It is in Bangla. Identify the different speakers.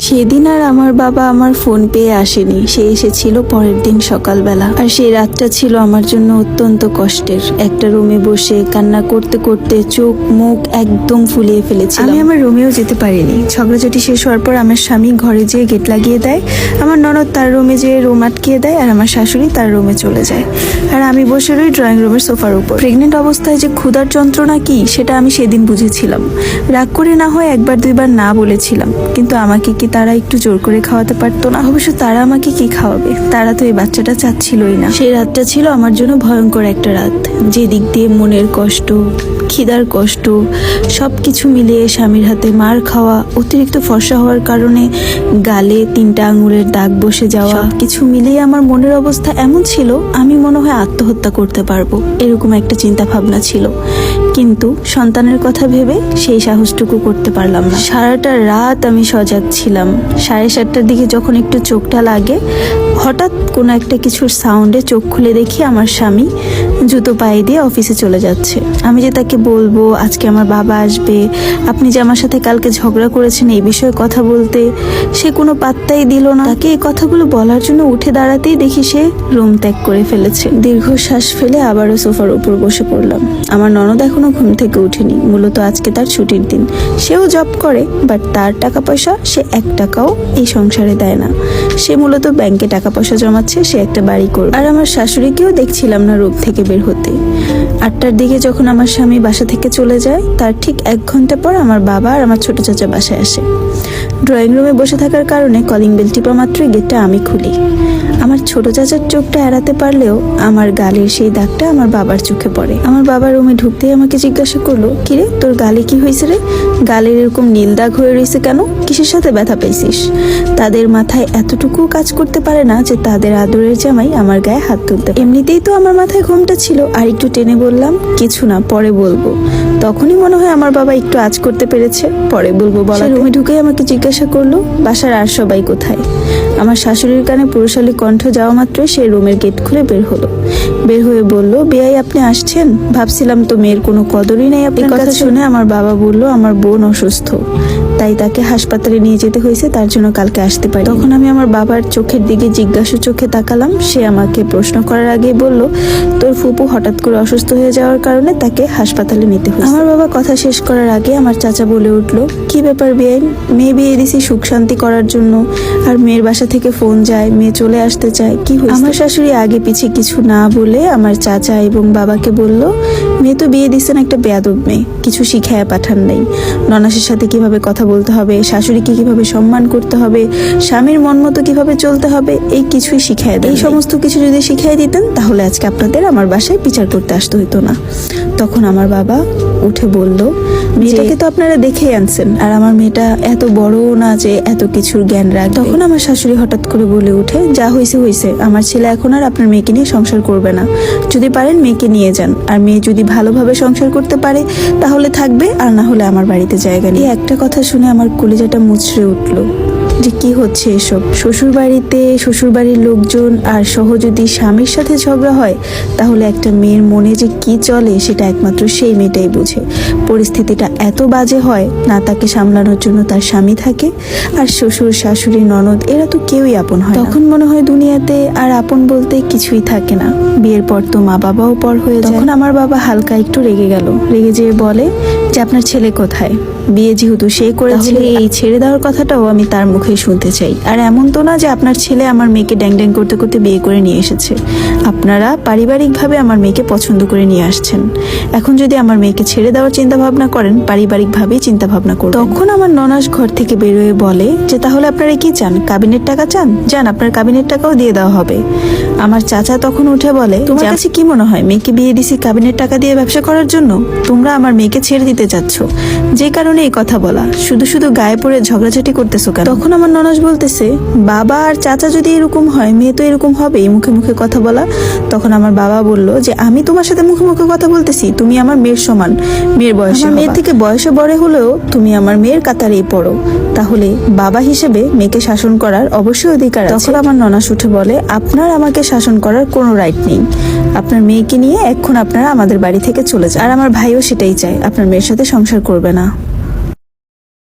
Speaker 1: সেদিন আর আমার বাবা আমার ফোন পেয়ে আসেনি। সে এসেছিল পরের দিন সকালবেলা। আর সেই রাতটা ছিল আমার জন্য অত্যন্ত কষ্টের। একটা রুমে বসে কান্না করতে করতে চোখ মুখ একদম ফুলিয়ে ফেলেছি আমি আমার রুমেও যেতে পারিনি। ঝগড়াঝাটি শেষ হওয়ার পর আমার স্বামী ঘরে যেয়ে গেট লাগিয়ে দেয়। আমার ননদ তার রুমে যেয়ে রুম আটকিয়ে দেয় আর আমার শাশুড়ি তার রুমে চলে যায়। আর আমি বসে রই ড্রয়িং রুমের সোফার উপর। প্রেগনেন্ট অবস্থায় যে ক্ষুধার যন্ত্রণা কি, সেটা আমি সেদিন বুঝেছিলাম। রাগ করে না হয় একবার দুইবার না বলেছিলাম। কিন্তু আমাকে কি তারা একটু জোর করে খাওয়াতে পারতো না? অবশ্য তারা আমাকে কি খাওয়াবে? তারা তো এই বাচ্চাটা চাচ্ছিলই না। সেই রাতটা ছিল আমার জন্য ভয়ঙ্কর একটা রাত। যে দিক দিয়ে মনের কষ্ট, খিদার কষ্ট সব কিছু মিলিয়ে স্বামীর হাতে মার খাওয়া, অতিরিক্ত ফর্সা হওয়ার কারণে গালে তিনটা আঙুলের দাগ বসে যাওয়া কিছু মিলিয়ে আমার মনের অবস্থা এমন ছিল, আমি মনে হয় আত্মহত্যা করতে পারব, এরকম একটা চিন্তা ভাবনা ছিল। কিন্তু সন্তানের কথা ভেবে সেই সাহসটুকু করতে পারলাম না। সারাটা রাত আমি সজাগ ছিলাম। সাড়ে সাতটার দিকে যখন একটু চোখটা লাগে, হঠাৎ কোনো একটা কিছুর সাউন্ডে চোখ খুলে দেখি আমার স্বামী জুতো পায়ে দিয়ে অফিসে চলে যাচ্ছে। আমি যে তাকে বলব, আজকে আমার বাবা আসবে, আপনি যে আমার সাথে কালকে ঝগড়া করেছেন এই বিষয়ে কথা বলতে, সে কোনো পাত্তাই দিল না। তাকে এই কথাগুলো বলার জন্য উঠে দাঁড়াতেই দেখি সে রুম ত্যাগ করে ফেলেছে। দীর্ঘশ্বাস ফেলে আবারও সোফার উপর বসে পড়লাম। আমার ননদ এখনও ঘুম থেকে উঠেনি, মূলত আজকে তার ছুটির দিন। সেও জব করে, বাট তার টাকা পয়সা সে এক টাকাও এই সংসারে দেয় না। সে মূলত ব্যাংকে টাকা পয়সা জমাচ্ছে, সে একটা বাড়ি করবে। আর আমার শাশুড়িকেও দেখছিলাম না রূপ থেকে বের হতে। আটটার দিকে যখন আমার স্বামী বাসা থেকে চলে যায়, তার ঠিক এক ঘণ্টা পর আমার বাবা আর আমার ছোট চাচা বাসায় আসে। ড্রয়িং রুমে বসে থাকার কারণে কলিং বেল টিপা মাত্রই গেটটা আমি খুলি। আমার ছোট চাচার চোখটা এড়াতে পারলেও আমার গালের সেই দাগটা আমার বাবার চোখে পড়ে। আমার বাবা রুমে ঢুকতেই আমাকে জিজ্ঞাসা করল কিরে তোর গালে কি হয়েছে রে? গালের এরকম নীল দাগ হয়ে রয়েছে কেন? কিসের সাথে ব্যথা পেয়েছিস? তাদের মাথায় এতটুকু কাজ করতে পারে না যে তাদের আদরের জামাই আমার গায়ে হাত তুলতে এমনিতেই তো আমার মাথায় ঘোমটা ছিল আর একটু টেনে বললাম কিছু না পরে বলব। তখনই মনে হয় আমার বাবা একটু আজ করতে পেরেছে পরে বলব বলা। রুমে ঢুকে আমাকে জিজ্ঞাসা করল বাসার আর সবাই কোথায়? আমার শাশুড়ির কানে পুরুষালী কণ্ঠ যাওয়া মাত্রই সে রুমের গেট খুলে বের হলো। বের হয়ে বলল বেয়াই আপনি আসছেন? ভাবছিলাম তো মেয়ের কোনো কদরই নেই আপনি কথা শুনে আমার বাবা বলল আমার বোন অসুস্থ। তাই তাকে হাসপাতালে নিয়ে যেতে হয়েছে, তার জন্য কালকে আসতে পারি তখন আমি আমার বাবার চোখের দিকে জিজ্ঞাসা চোখে তাকালাম, সে আমাকে প্রশ্ন করার আগে বলল, তোর ফুপু হঠাৎ করে অসুস্থ হয়ে যাওয়ার কারণে তাকে হাসপাতালে নিতে হয়েছে। আমার বাবা কথা শেষ করার আগে আমার চাচা বলে উঠল, কি ব্যাপার বেআইন মেয়ে বিয়ে দিছি সুখ শান্তি করার জন্য, আর মেয়ের বাসা থেকে ফোন যায়, মেয়ে চলে আসতে চায়, কি আমার শাশুড়ি আগে পিছে কিছু না বলে আমার চাচা এবং বাবাকে বলল মেয়ে তো বিয়ে দিচ্ছেন একটা বেয়াদব মেয়ে। কিছু শিখায় পাঠান নাই। ননাসের সাথে কীভাবে কথা বলতে হবে শাশুড়িকে কীভাবে সম্মান করতে হবে স্বামীর মন মতো কীভাবে চলতে হবে এই কিছুই শিখায় দেয় এই সমস্ত কিছু যদি শিখাই দিতেন তাহলে আজকে আপনাদের আমার বাসায় বিচার করতে আসতে হতো না। তখন আমার বাবা উঠে বলল মেয়েটাকে তো আপনারা দেখেই আনছেন। আর আমার মেয়েটা এত বড় না যে এত কিছুর জ্ঞান রাখ তখন আমার শাশুড়ি হঠাৎ করে বলে উঠে যা হয়েছে হয়েছে আমার ছেলে এখন আর আপনার মেয়েকে নিয়ে সংসার করবে না। যদি পারেন মেয়েকে নিয়ে যান। আর মেয়ে যদি ভালোভাবে সংসার করতে পারে, তাহলে থাকবে আর না হলে আমার বাড়িতে জায়গা নেই। একটা কথা শুনে আমার কলিজাটা মুচড়ে উঠল। যে কি হচ্ছে এসব? শ্বশুর বাড়িতে শ্বশুর বাড়ির লোকজন আর সহ যদি স্বামীর সাথে ঝগড়া হয় তাহলে একটা মেয়ের মনে যে কি চলে সেটা একমাত্র সেই মেয়েটাই বুঝে। পরিস্থিতিটা এত বাজে হয় না তাকে সামলানোর জন্য তার স্বামী থাকে আর শ্বশুর শাশুড়ি ননদ এরা তো কেউই আপন হয় তখন মনে হয় দুনিয়াতে আর আপন বলতে কিছুই থাকে না। বিয়ের পর তো মা বাবাও পর হয়ে যায়। তখন আমার বাবা হালকা একটু রেগে গেল। রেগে যেয়ে বলে যে আপনার ছেলে কোথায়? বিয়ে যেহেতু সে করেছে এই ছেড়ে দেওয়ার কথাটাও আমি তার মুখে শুনতে চাই। আর এমন তো না যে আপনার ছেলে আমার মেয়েকে ড্যাং ড্যাং করতে করতে বিয়ে করে নিয়ে এসেছে। আপনারা পারিবারিকভাবে আমার মেয়েকে পছন্দ করে নিয়ে আসছেন। এখন যদি আমার মেয়েকে ছেড়ে দেওয়ার চিন্তা ভাবনা করেন পারিবারিকভাবেই চিন্তা ভাবনা করুন তখন আমার ননাস ঘর থেকে বেরোয় বলে যে তাহলে আপনারা কি চান? কাবিনের টাকা চান? যান আপনার কাবিনের টাকাও দিয়ে দেওয়া হবে। আমার চাচা তখন উঠে বলে তোমার কাছে কি মনে হয়? মেয়েকে বিয়ে দিছি কাবিনের টাকা দিয়ে ব্যবসা করার জন্য? তোমরা আমার মেয়েকে ছেড়ে দিতে চাচ্ছ। যে কারণে এই কথা বলা। শুধু শুধু গায়ে পড়ে ঝগড়াঝাটি করতেছো কেন? তখন আমার ননাস বলতেছে বাবা আর চাচা যদি এরকম হয় মেয়ে তো এরকম হবেই মুখে মুখে কথা বলা। তখন আমার বাবা বলল যে আমি তোমার সাথে মুখে মুখে কথা বলতেছি তুমি আমার মেয়ের সমান। মেয়ের বয়সে মেয়ের থেকে বয়সে বড় হলেও তুমি আমার মেয়ের কাতারেই পড়ো। তাহলে বাবা হিসেবে মেয়েকে শাসন করার অবশ্যই অধিকার আছে। তখন আমার ননাস উঠে বলে আপনার আমাকে শাসন করার কোনো রাইট নেই। আপনার মেয়েকে নিয়ে এখন আপনারা আমাদের বাড়ি থেকে চলে যান। আর আমার ভাইও সেটাই চায় আপনার মেয়ের সাথে সংসার করবে না।